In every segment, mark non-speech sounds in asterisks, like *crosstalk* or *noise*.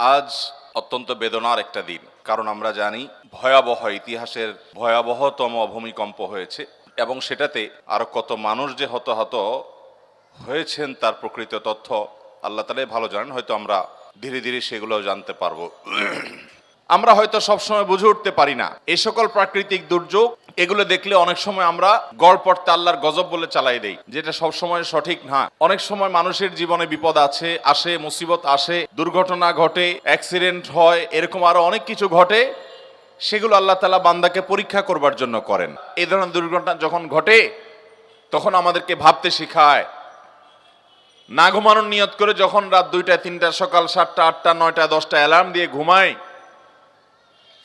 আজ অত্যন্ত বেদনার একটা দিন। কারণ আমরা জানি ভয়াবহ ইতিহাসের ভয়াবহতম ভূমিকম্প হয়েছে এবং সেটাতে আরও কত মানুষ যে হতাহত হয়েছেন তার প্রকৃত তথ্য আল্লাহ তালাই ভালো জানেন, হয়তো আমরা ধীরে ধীরে সেগুলো জানতে পারব। *clears throat* আমরা হয়তো সবসময় বুঝে উঠতে পারি না। এ সকল প্রাকৃতিক দুর্যোগ এগুলো দেখলে অনেক সময় আমরা গড় পড়তে আল্লাহর গজব বলে চালাই দেই, যেটা সবসময় সঠিক না। অনেক সময় মানুষের জীবনে বিপদ আছে, আসে, মুসিবত আসে, দুর্ঘটনা ঘটে, অ্যাক্সিডেন্ট হয়, এরকম আরও অনেক কিছু ঘটে, সেগুলো আল্লাহ তালা বান্দাকে পরীক্ষা করবার জন্য করেন। এই ধরনের দুর্ঘটনা যখন ঘটে, তখন আমাদেরকে ভাবতে শেখায়। না ঘুমানোর নিয়ত করে যখন রাত দুইটা, তিনটা, সকাল সাতটা, আটটা, নয়টা, দশটা অ্যালার্ম দিয়ে ঘুমায়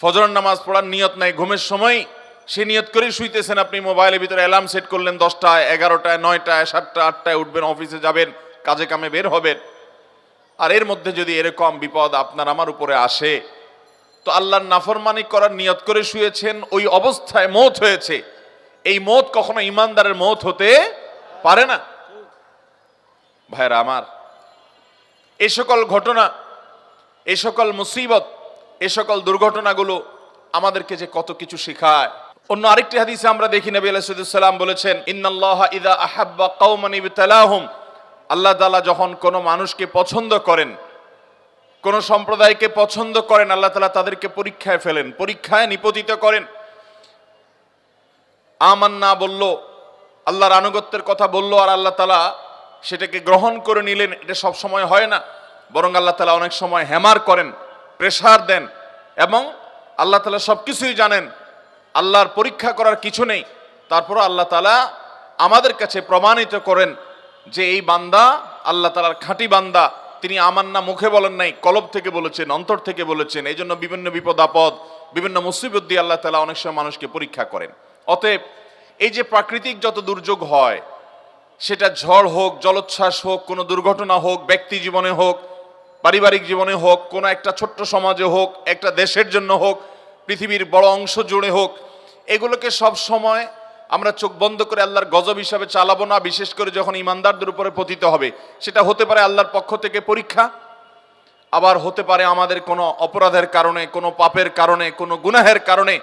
ফজর নামাজ পড়ার নিয়ত নাই, ঘুমের সময় সে নিয়ত করেই শুইতেছেন আপনি মোবাইলের ভিতরে অ্যালার্ম সেট করলেন দশটায় এগারোটায়, নয়টায়, সাতটা, আটটায় উঠবেন, অফিসে যাবেন, কাজে কামে বের হবেন। আর এর মধ্যে যদি এরকম বিপদ আপনার আমার উপরে আসে, তো আল্লাহর নাফরমানি করার নিয়ত করে শুয়েছেন, ওই অবস্থায় মত হয়েছে। এই মত কখনো ইমানদারের মত হতে পারে না। ভাইরা আমার এই সকল ঘটনা এই সকল মুসিবত এই সকল দুর্ঘটনাগুলো আমাদেরকে যে কত কিছু শেখায় অন্য আরেকটি হাদিসে আমরা দেখি নবী আলাইহিসসালাম বলেছেন, ইন্নাল্লাহ ইদা আহাব্বা কওমান ইবতালাহুম। আল্লাহ তাআলা যখন কোনো মানুষকে পছন্দ করেন, কোন সম্প্রদায়কে পছন্দ করেন, আল্লাহ তাআলা তাদেরকে পরীক্ষায় ফেলেন, পরীক্ষায় নিপতিত করেন। আমান্না বলল, আল্লাহর আনুগত্যের কথা বলল আর আল্লাহ তালা সেটাকে গ্রহণ করে নিলেন। এটা সব সময় হয় না, বরং আল্লাহ তালা অনেক সময় হ্যামার করেন, প্রেসার দেন এবং আল্লাহ তালা সব কিছুই জানেন। আল্লাহর পরীক্ষা করার কিছু নেই। তারপর আল্লাহ তালা আমাদের কাছে প্রমাণিত করেন যে এই বান্দা, আল্লাহ তালার খাঁটি বান্দা, তিনি আমার না মুখে বলেন নাই, কলব থেকে বলেছেন, অন্তর থেকে বলেছেন এই জন্য বিভিন্ন বিপদ আপদ, বিভিন্ন মুসিবত দিয়ে আল্লাহ তালা অনেক সময় মানুষকে পরীক্ষা করেন। অতএব এই যে প্রাকৃতিক যত দুর্যোগ হয়, সেটা ঝড় হোক, জলোচ্ছ্বাস হোক, কোনো দুর্ঘটনা হোক, ব্যক্তি জীবনে হোক, পারিবারিক জীবনে হোক, কোনো একটা ছোট্ট সমাজে হোক, একটা দেশের জন্য হোক, পৃথিবীর বড় অংশ জুড়ে হোক এগুলোকে সব সময় আমরা চোখ বন্ধ করে আল্লাহর গজব হিসাবে চালাবো না, বিশেষ করে যখন ইমানদারদের উপরে পতিত হবে। সেটা হতে পারে আল্লাহর পক্ষ থেকে পরীক্ষা, আবার হতে পারে আমাদের কোনো অপরাধের কারণে, কোনো পাপের কারণে, কোনো গুনাহের কারণে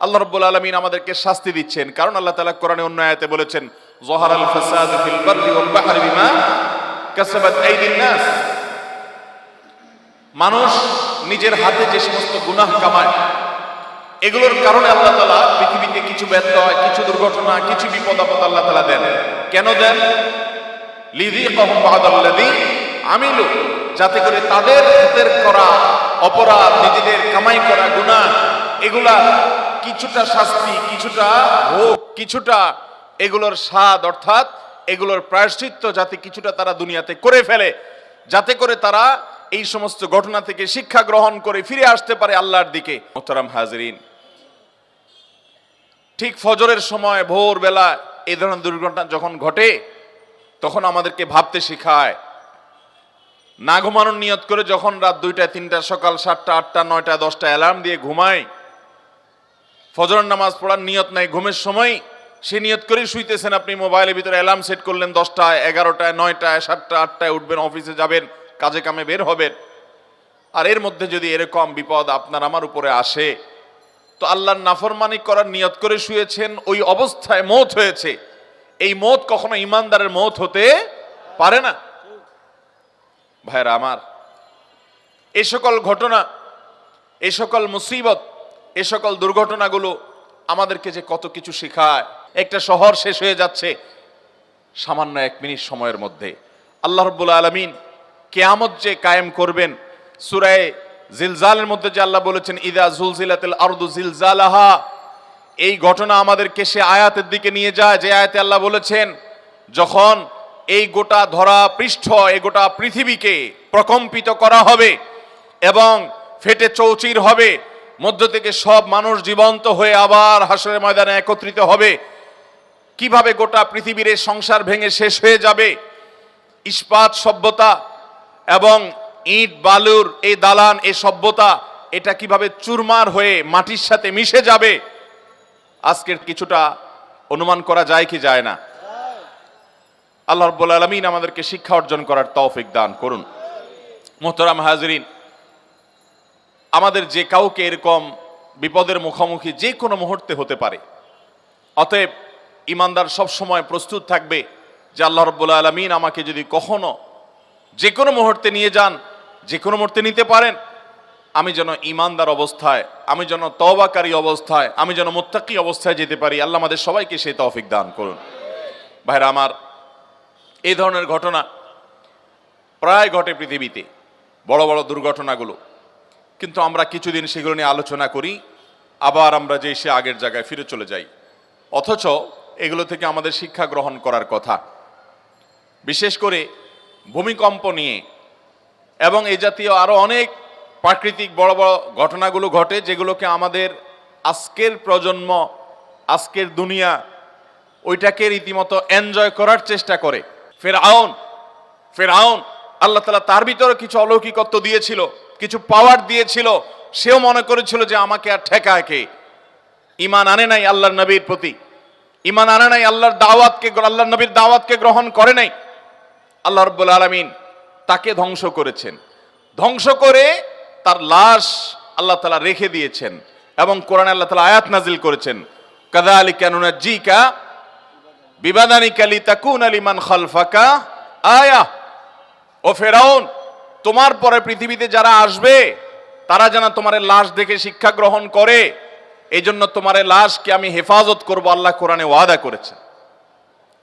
আল্লাহ রব্বুল আলমিন আমাদেরকে শাস্তি দিচ্ছেন। কারণ আল্লাহ তালা কোরআনে অন্য আয়াতে বলেছেন, জহার আল মানুষ নিজের হাতে যে সমস্ত গুনাহ কামায় এগুলোর কারণে আল্লাহ তালা পৃথিবীতে কিছু হয়, কিছু দুর্ঘটনা, কিছু বিপদ আপদ আল্লাহ তালা দেন। কেন দেন? লিদি কহম বাহাদাল্লাদি আমিলু। যাতে করে তাদের হাতের করা অপরাধ, নিজেদের কামাই করা গুনাহ, এগুলা কিছুটা শাস্তি, কিছুটা হোক কিছুটা এগুলোর স্বাদ, অর্থাৎ এগুলোর প্রায়শ্চিত্ত যাতে কিছুটা তারা দুনিয়াতে করে ফেলে, যাতে করে তারা এই সমস্ত ঘটনা থেকে শিক্ষা গ্রহণ করে ফিরে আসতে পারে আল্লাহর দিকে। মোহতারাম হাজরিন ঠিক ফজরের সময় ভোরবেলা এই ধরনের দুর্ঘটনা যখন ঘটে, তখন আমাদেরকে ভাবতে শেখায়। না ঘুমানোর নিয়ত করে যখন রাত দুইটা, তিনটা, সকাল সাতটা, আটটা, নয়টা, দশটা অ্যালার্ম দিয়ে ঘুমায় ফজর নামাজ পড়ার নিয়ত নাই, ঘুমের সময় সে নিয়ত করেই শুইতেছেন আপনি, মোবাইলের ভিতরে অ্যালার্ম সেট করলেন দশটায়, এগারোটায়, নয়টায় সাতটা আটটায় উঠবেন, অফিসে যাবেন, কাজে কামে বের হবেন। আর এর মধ্যে যদি এরকম বিপদ আপনার আমার উপরে আসে তো আল্লাহর নাফরমানি করার নিয়ত করে শুয়েছেন, ওই অবস্থায় মত হয়েছে। এই মত কখনো ইমানদারের মত হতে পারে না। ভাইরা আমার এই সকল ঘটনা এই সকল মুসিবত এই সকল দুর্ঘটনাগুলো আমাদেরকে যে কত কিছু শেখায়, একটা শহর শেষ হয়ে যাচ্ছে সামান্য এক মিনিট সময়ের মধ্যে। আল্লাহ রব্বুল আলমিন কেয়ামত যে কায়েম করবেন, সুরায় জিলজালের মধ্যে যে আল্লাহ বলেছেন, ইদা জুলজিলাতিল আরদু জিলজালাহা। এই ঘটনা আমাদেরকে সে আয়াতের দিকে নিয়ে যায়, যে আয়াতে আল্লাহ বলেছেন, যখন এই গোটা ধরা পৃষ্ঠ, এই গোটা পৃথিবীকে প্রকম্পিত করা হবে এবং ফেটে চৌচির হবে, মধ্য থেকে সব মানুষ জীবন্ত হয়ে আবার হাসরের ময়দানে একত্রিত হবে, কীভাবে গোটা পৃথিবীর সংসার ভেঙে শেষ হয়ে যাবে? ইস্পাত, সভ্যতা এবং ইট, বালুর, এই দালান, এই সভ্যতা, এটা কীভাবে চুরমার হয়ে মাটির সাথে মিশে যাবে? আজকের কিছুটা অনুমান করা যায় কি যায় না? আল্লাহ রব্বুল আলমিন আমাদেরকে শিক্ষা অর্জন করার তৌফিক দান করুন। মোহতরাম হাজরিন, আমাদের যে কাউকে এরকম বিপদের মুখোমুখি যে কোনো মুহূর্তে হতে পারে। অতএব ইমানদার সব সময় প্রস্তুত থাকবে যে আল্লাহ রব্বুল আলমিন আমাকে যদি কখনো যে কোনো মুহূর্তে নিয়ে যান যে কোনো মুহূর্তে নিতে পারেন। আমি যেন ইমানদার অবস্থায়, আমি যেন তবাকারী অবস্থায়, আমি যেন মুত্তাকি অবস্থায় যেতে পারি, আল্লাহ আমাদের সবাইকে সেই তৌফিক দান করুন। ভাইরা, আমার এই ধরনের ঘটনা প্রায় ঘটে পৃথিবীতে, বড় বড় দুর্ঘটনাগুলো। কিন্তু আমরা কিছুদিন সেগুলো নিয়ে আলোচনা করি, আবার আমরা যে সে আগের জায়গায় ফিরে চলে যাই। অথচ এগুলো থেকে আমাদের শিক্ষা গ্রহণ করার কথা। বিশেষ করে ভূমিকম্প নিয়ে এবং এই জাতীয় আরও অনেক প্রাকৃতিক বড় বড় ঘটনাগুলো ঘটে যেগুলোকে আমাদের আজকের প্রজন্ম, আজকের দুনিয়া ওইটাকে রীতিমতো এনজয় করার চেষ্টা করে। ফের আউন ফের আউন আল্লাহ তালা তার ভিতরে কিছু অলৌকিকত্ব দিয়েছিল, কিছু পাওয়ার দিয়েছিল, সেও মনে করেছিল যে আমাকে আর ঠেকায় কে? ইমান আনে নাই আল্লাহর নবীর প্রতি। ইমান আনে নাই আল্লাহর দাওয়াতকে, আল্লাহর নবীর দাওয়াতকে গ্রহণ করে নাই। আল্লাহ রব্বুল আলমিন তাকে ধ্বংস করেছেন। ধ্বংস করে তার লাশ আল্লাহ তালা রেখে দিয়েছেন এবং কোরআনে আল্লাহ তালা আয়াত নাজিল করেছেন কাদা আলী কেননা জিকা বিবাদানি কালি তাকুন আলিমান খালফাকা। আয়া, ও ফেরাউন, তোমার পরে পৃথিবীতে যারা আসবে, তারা যেন তোমার লাশ দেখে শিক্ষা গ্রহণ করে। এই জন্য তোমার লাশকে আমি হেফাজত করব আল্লাহ কোরআনে ওয়াদা করেছেন।